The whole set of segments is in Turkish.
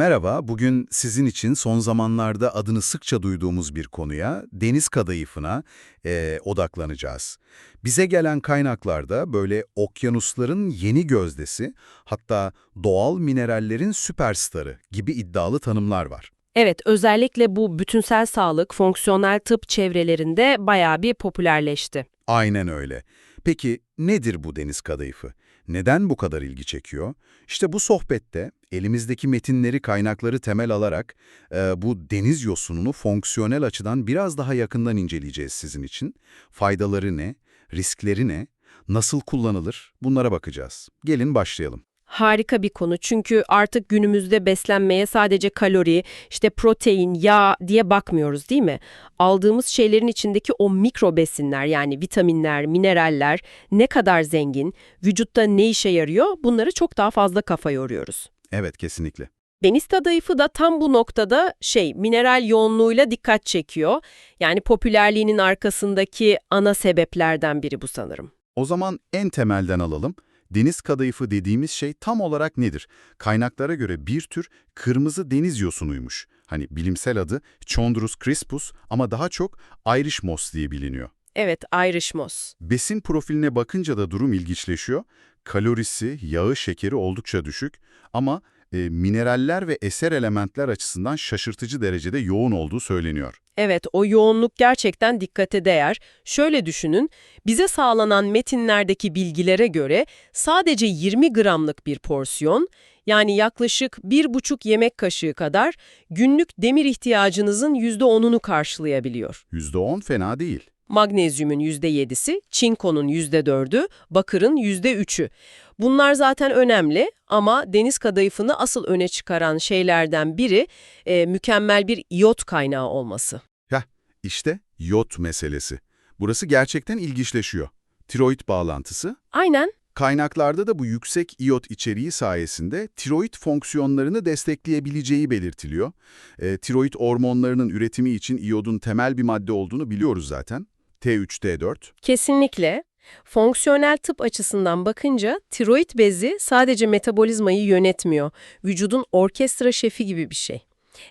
Merhaba, bugün sizin için son zamanlarda adını sıkça duyduğumuz bir konuya, deniz kadayıfına eee, odaklanacağız. Bize gelen kaynaklarda böyle okyanusların yeni gözdesi, hatta doğal minerallerin süperstarı gibi iddialı tanımlar var. Evet, özellikle bu bütünsel sağlık, fonksiyonel tıp çevrelerinde bayağı bir popülerleşti. Aynen öyle. Peki nedir bu deniz kadayıfı? Neden bu kadar ilgi çekiyor? İşte bu sohbette elimizdeki metinleri, kaynakları temel alarak e, bu deniz yosununu fonksiyonel açıdan biraz daha yakından inceleyeceğiz sizin için. Faydaları ne? Riskleri ne? Nasıl kullanılır? Bunlara bakacağız. Gelin başlayalım. Harika bir konu çünkü artık günümüzde beslenmeye sadece kalori, işte protein, yağ diye bakmıyoruz değil mi? Aldığımız şeylerin içindeki o mikro besinler yani vitaminler, mineraller ne kadar zengin, vücutta ne işe yarıyor bunları çok daha fazla kafa yoruyoruz. Evet, kesinlikle. Deniz kadayıfı da tam bu noktada şey mineral yoğunluğuyla dikkat çekiyor. Yani popülerliğinin arkasındaki ana sebeplerden biri bu sanırım. O zaman en temelden alalım. Deniz kadayıfı dediğimiz şey tam olarak nedir? Kaynaklara göre bir tür kırmızı deniz yosunuymuş. Hani bilimsel adı Chondrus crispus ama daha çok Irish moss diye biliniyor. Evet, Irish moss. Besin profiline bakınca da durum ilginçleşiyor. Kalorisi, yağı, şekeri oldukça düşük ama e, mineraller ve eser elementler açısından şaşırtıcı derecede yoğun olduğu söyleniyor. Evet, o yoğunluk gerçekten dikkate değer. Şöyle düşünün, bize sağlanan metinlerdeki bilgilere göre sadece 20 gramlık bir porsiyon, yani yaklaşık 1,5 yemek kaşığı kadar günlük demir ihtiyacınızın %10'unu karşılayabiliyor. %10 fena değil. Magnezyumun %7'si, çinkonun %4'ü, bakırın %3'ü. Bunlar zaten önemli ama deniz kadayıfını asıl öne çıkaran şeylerden biri e, mükemmel bir iyot kaynağı olması. Heh, işte yod meselesi. Burası gerçekten ilginçleşiyor. Tiroid bağlantısı, Aynen. kaynaklarda da bu yüksek iyot içeriği sayesinde tiroid fonksiyonlarını destekleyebileceği belirtiliyor. E, tiroid hormonlarının üretimi için iyodun temel bir madde olduğunu biliyoruz zaten. T3, T4. Kesinlikle. Fonksiyonel tıp açısından bakınca tiroid bezi sadece metabolizmayı yönetmiyor. Vücudun orkestra şefi gibi bir şey.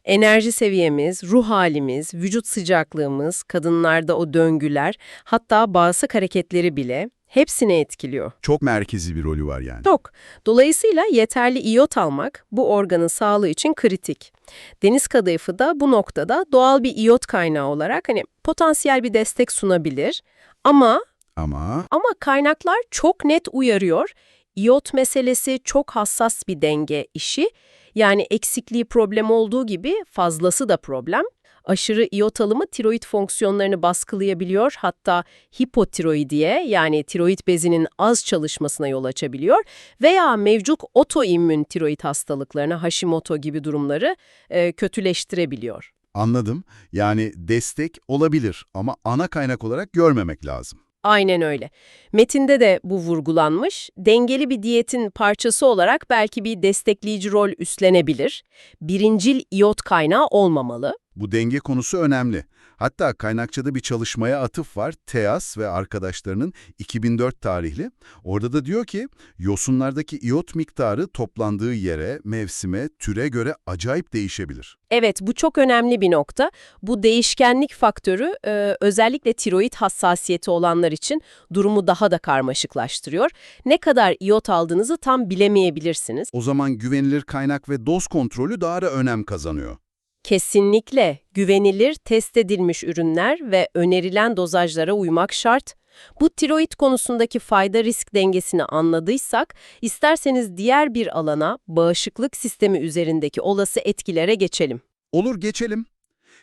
Enerji seviyemiz, ruh halimiz, vücut sıcaklığımız, kadınlarda o döngüler, hatta bağırsak hareketleri bile hepsini etkiliyor. Çok merkezi bir rolü var yani. Çok. Dolayısıyla yeterli iyot almak bu organın sağlığı için kritik. Deniz kadayıfı da bu noktada doğal bir iyot kaynağı olarak hani potansiyel bir destek sunabilir. Ama Ama ama kaynaklar çok net uyarıyor. İyot meselesi çok hassas bir denge işi. Yani eksikliği problem olduğu gibi fazlası da problem. Aşırı iyot alımı tiroid fonksiyonlarını baskılayabiliyor. Hatta hipotiroidiye yani tiroid bezinin az çalışmasına yol açabiliyor. Veya mevcut otoimmün tiroid hastalıklarına Hashimoto gibi durumları e, kötüleştirebiliyor. anladım. Yani destek olabilir ama ana kaynak olarak görmemek lazım. Aynen öyle. Metinde de bu vurgulanmış. Dengeli bir diyetin parçası olarak belki bir destekleyici rol üstlenebilir. Birincil iyot kaynağı olmamalı. Bu denge konusu önemli. Hatta kaynakçada bir çalışmaya atıf var. Teas ve arkadaşlarının 2004 tarihli. Orada da diyor ki yosunlardaki iyot miktarı toplandığı yere, mevsime, türe göre acayip değişebilir. Evet, bu çok önemli bir nokta. Bu değişkenlik faktörü e, özellikle tiroid hassasiyeti olanlar için durumu daha da karmaşıklaştırıyor. Ne kadar iyot aldığınızı tam bilemeyebilirsiniz. O zaman güvenilir kaynak ve doz kontrolü daha da önem kazanıyor. Kesinlikle güvenilir, test edilmiş ürünler ve önerilen dozajlara uymak şart. Bu tiroid konusundaki fayda-risk dengesini anladıysak, isterseniz diğer bir alana, bağışıklık sistemi üzerindeki olası etkilere geçelim. Olur geçelim.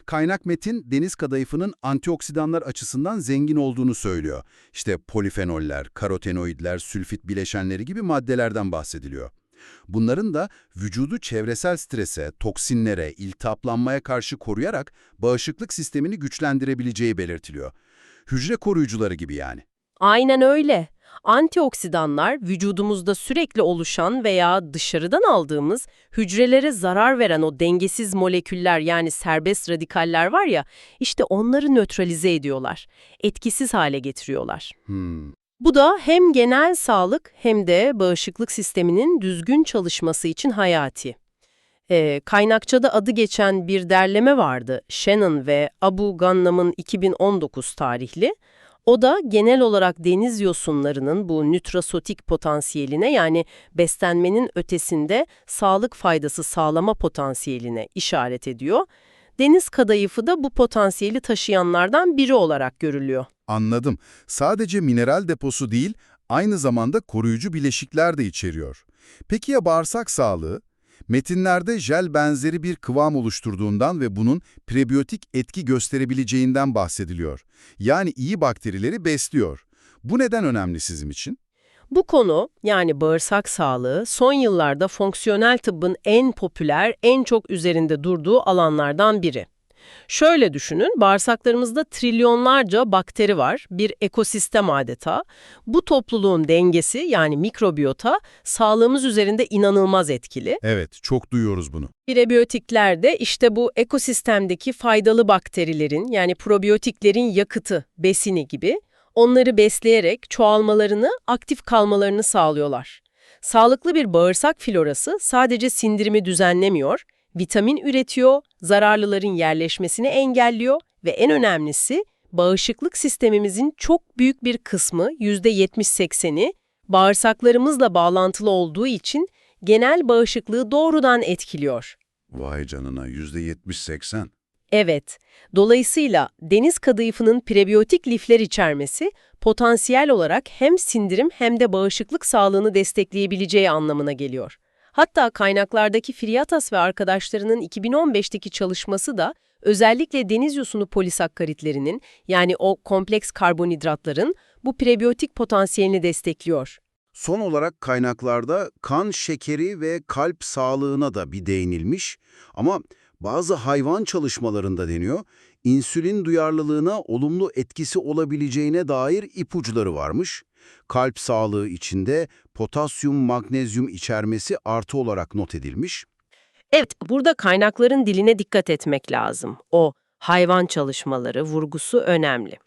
Kaynak metin deniz kadayıfının antioksidanlar açısından zengin olduğunu söylüyor. İşte polifenoller, karotenoidler, sülfit bileşenleri gibi maddelerden bahsediliyor. Bunların da vücudu çevresel strese, toksinlere, iltihaplanmaya karşı koruyarak bağışıklık sistemini güçlendirebileceği belirtiliyor. Hücre koruyucuları gibi yani. Aynen öyle. Antioksidanlar vücudumuzda sürekli oluşan veya dışarıdan aldığımız hücrelere zarar veren o dengesiz moleküller yani serbest radikaller var ya, işte onları nötralize ediyorlar, etkisiz hale getiriyorlar. Hmm. Bu da hem genel sağlık hem de bağışıklık sisteminin düzgün çalışması için hayati. Ee, kaynakçada adı geçen bir derleme vardı. Shannon ve Abu Gannam'ın 2019 tarihli. O da genel olarak deniz yosunlarının bu nütrasotik potansiyeline yani beslenmenin ötesinde sağlık faydası sağlama potansiyeline işaret ediyor. Deniz kadayıfı da bu potansiyeli taşıyanlardan biri olarak görülüyor. Anladım. Sadece mineral deposu değil, aynı zamanda koruyucu bileşikler de içeriyor. Peki ya bağırsak sağlığı? Metinlerde jel benzeri bir kıvam oluşturduğundan ve bunun prebiyotik etki gösterebileceğinden bahsediliyor. Yani iyi bakterileri besliyor. Bu neden önemli sizin için? Bu konu yani bağırsak sağlığı son yıllarda fonksiyonel tıbbın en popüler, en çok üzerinde durduğu alanlardan biri. Şöyle düşünün, bağırsaklarımızda trilyonlarca bakteri var, bir ekosistem adeta. Bu topluluğun dengesi yani mikrobiyota sağlığımız üzerinde inanılmaz etkili. Evet, çok duyuyoruz bunu. Prebiyotikler de işte bu ekosistemdeki faydalı bakterilerin yani probiyotiklerin yakıtı, besini gibi onları besleyerek çoğalmalarını, aktif kalmalarını sağlıyorlar. Sağlıklı bir bağırsak florası sadece sindirimi düzenlemiyor, vitamin üretiyor, zararlıların yerleşmesini engelliyor ve en önemlisi bağışıklık sistemimizin çok büyük bir kısmı %70-80'i bağırsaklarımızla bağlantılı olduğu için genel bağışıklığı doğrudan etkiliyor. Vay canına, %70-80. Evet, dolayısıyla deniz kadayıfının prebiyotik lifler içermesi potansiyel olarak hem sindirim hem de bağışıklık sağlığını destekleyebileceği anlamına geliyor. Hatta kaynaklardaki Friatas ve arkadaşlarının 2015'teki çalışması da özellikle deniz yosunu polisakkaritlerinin yani o kompleks karbonhidratların bu prebiyotik potansiyelini destekliyor. Son olarak kaynaklarda kan şekeri ve kalp sağlığına da bir değinilmiş ama bazı hayvan çalışmalarında deniyor, insülin duyarlılığına olumlu etkisi olabileceğine dair ipuçları varmış. Kalp sağlığı içinde potasyum, magnezyum içermesi artı olarak not edilmiş. Evet, burada kaynakların diline dikkat etmek lazım. O hayvan çalışmaları vurgusu önemli.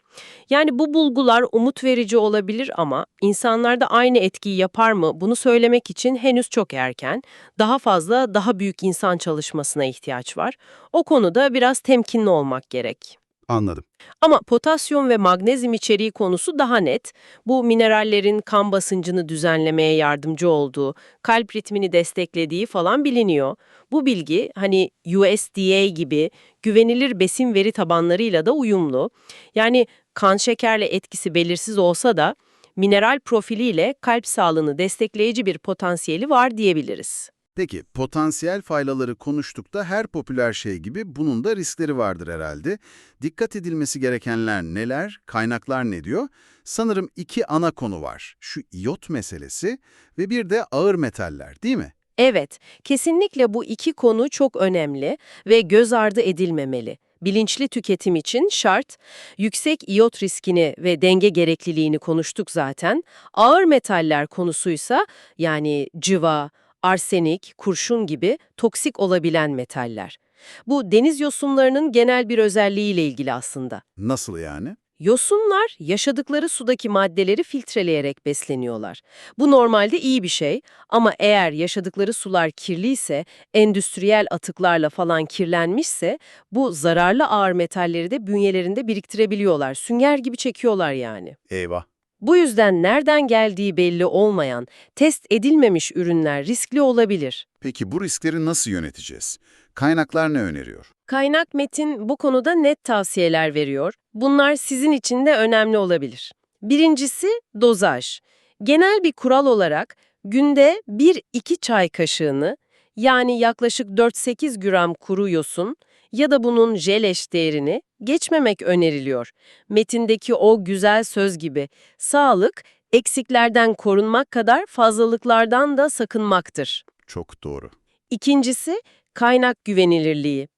Yani bu bulgular umut verici olabilir ama insanlarda aynı etkiyi yapar mı bunu söylemek için henüz çok erken. Daha fazla, daha büyük insan çalışmasına ihtiyaç var. O konuda biraz temkinli olmak gerek. Anladım. Ama potasyum ve magnezyum içeriği konusu daha net. Bu minerallerin kan basıncını düzenlemeye yardımcı olduğu, kalp ritmini desteklediği falan biliniyor. Bu bilgi hani USDA gibi güvenilir besin veri tabanlarıyla da uyumlu. Yani kan şekerle etkisi belirsiz olsa da mineral profiliyle kalp sağlığını destekleyici bir potansiyeli var diyebiliriz. Peki, potansiyel faydaları konuştuk da her popüler şey gibi bunun da riskleri vardır herhalde. Dikkat edilmesi gerekenler neler, kaynaklar ne diyor? Sanırım iki ana konu var. Şu iyot meselesi ve bir de ağır metaller değil mi? Evet, kesinlikle bu iki konu çok önemli ve göz ardı edilmemeli. Bilinçli tüketim için şart, yüksek iyot riskini ve denge gerekliliğini konuştuk zaten. Ağır metaller konusuysa yani cıva, arsenik, kurşun gibi toksik olabilen metaller. Bu deniz yosunlarının genel bir özelliğiyle ilgili aslında. Nasıl yani? Yosunlar yaşadıkları sudaki maddeleri filtreleyerek besleniyorlar. Bu normalde iyi bir şey ama eğer yaşadıkları sular kirliyse, endüstriyel atıklarla falan kirlenmişse bu zararlı ağır metalleri de bünyelerinde biriktirebiliyorlar. Sünger gibi çekiyorlar yani. Eyvah. Bu yüzden nereden geldiği belli olmayan, test edilmemiş ürünler riskli olabilir. Peki bu riskleri nasıl yöneteceğiz? Kaynaklar ne öneriyor? Kaynak metin bu konuda net tavsiyeler veriyor. Bunlar sizin için de önemli olabilir. Birincisi dozaj. Genel bir kural olarak günde 1-2 çay kaşığını yani yaklaşık 4-8 gram kuru yosun ya da bunun jeleş değerini geçmemek öneriliyor. Metindeki o güzel söz gibi sağlık eksiklerden korunmak kadar fazlalıklardan da sakınmaktır. Çok doğru. İkincisi kaynak güvenilirliği.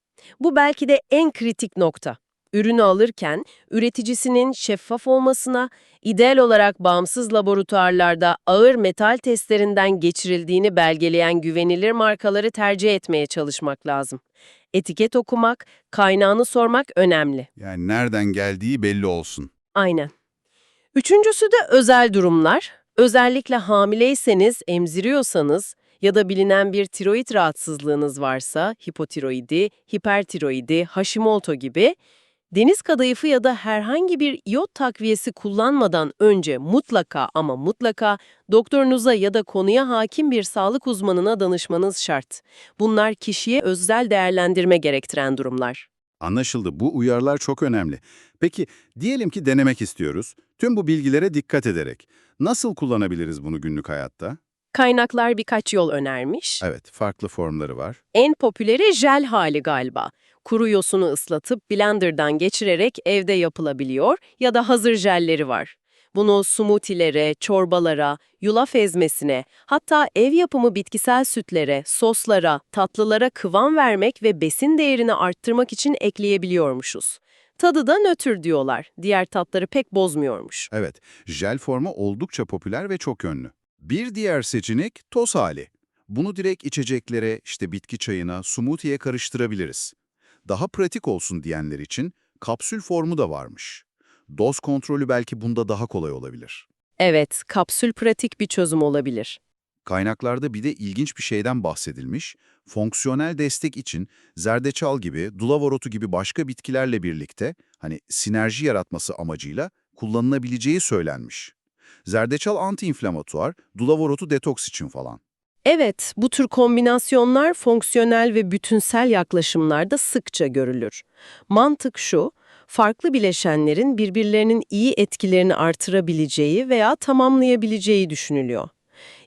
Bu belki de en kritik nokta. Ürünü alırken üreticisinin şeffaf olmasına, ideal olarak bağımsız laboratuvarlarda ağır metal testlerinden geçirildiğini belgeleyen güvenilir markaları tercih etmeye çalışmak lazım. Etiket okumak, kaynağını sormak önemli. Yani nereden geldiği belli olsun. Aynen. Üçüncüsü de özel durumlar. Özellikle hamileyseniz, emziriyorsanız ya da bilinen bir tiroid rahatsızlığınız varsa, hipotiroidi, hipertiroidi, Hashimoto gibi, deniz kadayıfı ya da herhangi bir iyot takviyesi kullanmadan önce mutlaka ama mutlaka doktorunuza ya da konuya hakim bir sağlık uzmanına danışmanız şart. Bunlar kişiye özel değerlendirme gerektiren durumlar. Anlaşıldı. Bu uyarılar çok önemli. Peki diyelim ki denemek istiyoruz. Tüm bu bilgilere dikkat ederek. Nasıl kullanabiliriz bunu günlük hayatta? Kaynaklar birkaç yol önermiş. Evet, farklı formları var. En popüleri jel hali galiba. Kuru yosunu ıslatıp blenderdan geçirerek evde yapılabiliyor ya da hazır jelleri var. Bunu smoothie'lere, çorbalara, yulaf ezmesine, hatta ev yapımı bitkisel sütlere, soslara, tatlılara kıvam vermek ve besin değerini arttırmak için ekleyebiliyormuşuz. Tadı da nötr diyorlar. Diğer tatları pek bozmuyormuş. Evet, jel formu oldukça popüler ve çok yönlü. Bir diğer seçenek toz hali. Bunu direkt içeceklere, işte bitki çayına, smoothie'ye karıştırabiliriz. Daha pratik olsun diyenler için kapsül formu da varmış. Doz kontrolü belki bunda daha kolay olabilir. Evet, kapsül pratik bir çözüm olabilir. Kaynaklarda bir de ilginç bir şeyden bahsedilmiş. Fonksiyonel destek için zerdeçal gibi, dulavar otu gibi başka bitkilerle birlikte hani sinerji yaratması amacıyla kullanılabileceği söylenmiş. Zerdeçal antiinflamatuar, dulavar otu detoks için falan. Evet, bu tür kombinasyonlar fonksiyonel ve bütünsel yaklaşımlarda sıkça görülür. Mantık şu, farklı bileşenlerin birbirlerinin iyi etkilerini artırabileceği veya tamamlayabileceği düşünülüyor.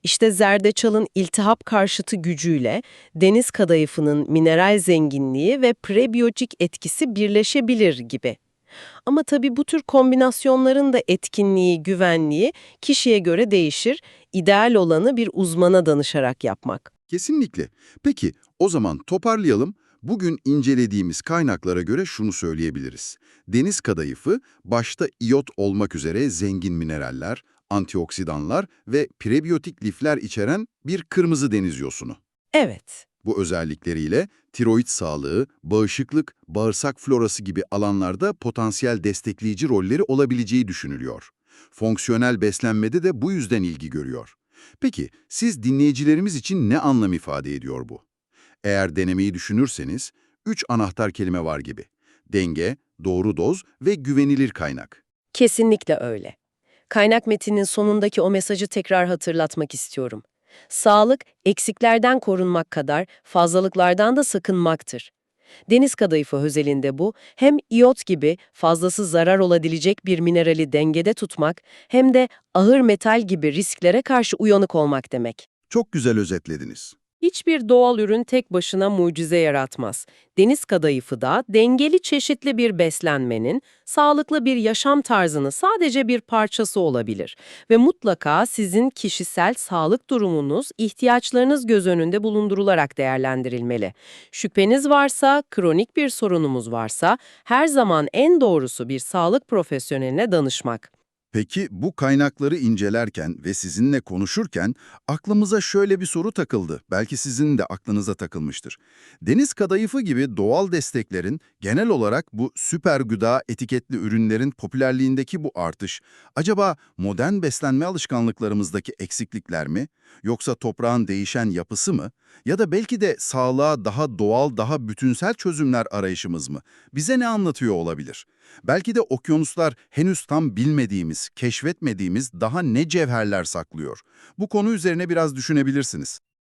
İşte zerdeçalın iltihap karşıtı gücüyle deniz kadayıfının mineral zenginliği ve prebiyotik etkisi birleşebilir gibi. Ama tabii bu tür kombinasyonların da etkinliği, güvenliği kişiye göre değişir. İdeal olanı bir uzmana danışarak yapmak. Kesinlikle. Peki, o zaman toparlayalım. Bugün incelediğimiz kaynaklara göre şunu söyleyebiliriz. Deniz kadayıfı, başta iyot olmak üzere zengin mineraller, antioksidanlar ve prebiyotik lifler içeren bir kırmızı deniz yosunu. Evet, Bu özellikleriyle tiroid sağlığı, bağışıklık, bağırsak florası gibi alanlarda potansiyel destekleyici rolleri olabileceği düşünülüyor. Fonksiyonel beslenmede de bu yüzden ilgi görüyor. Peki siz dinleyicilerimiz için ne anlam ifade ediyor bu? Eğer denemeyi düşünürseniz, üç anahtar kelime var gibi. Denge, doğru doz ve güvenilir kaynak. kesinlikle öyle. Kaynak metinin sonundaki o mesajı tekrar hatırlatmak istiyorum. Sağlık, eksiklerden korunmak kadar fazlalıklardan da sakınmaktır. Deniz kadayıfı özelinde bu, hem iyot gibi fazlası zarar olabilecek bir minerali dengede tutmak, hem de ağır metal gibi risklere karşı uyanık olmak demek. Çok güzel özetlediniz. Hiçbir doğal ürün tek başına mucize yaratmaz. Deniz kadayıfı da dengeli çeşitli bir beslenmenin, sağlıklı bir yaşam tarzını sadece bir parçası olabilir. Ve mutlaka sizin kişisel sağlık durumunuz, ihtiyaçlarınız göz önünde bulundurularak değerlendirilmeli. Şüpheniz varsa, kronik bir sorunumuz varsa, her zaman en doğrusu bir sağlık profesyoneline danışmak. Peki bu kaynakları incelerken ve sizinle konuşurken aklımıza şöyle bir soru takıldı. Belki sizin de aklınıza takılmıştır. Deniz kadayıfı gibi doğal desteklerin genel olarak bu süper gıda etiketli ürünlerin popülerliğindeki bu artış acaba modern beslenme alışkanlıklarımızdaki eksiklikler mi? Yoksa toprağın değişen yapısı mı? Ya da belki de sağlığa daha doğal, daha bütünsel çözümler arayışımız mı? Bize ne anlatıyor olabilir? Belki de okyanuslar henüz tam bilmediğimiz, keşfetmediğimiz daha ne cevherler saklıyor. Bu konu üzerine biraz düşünebilirsiniz.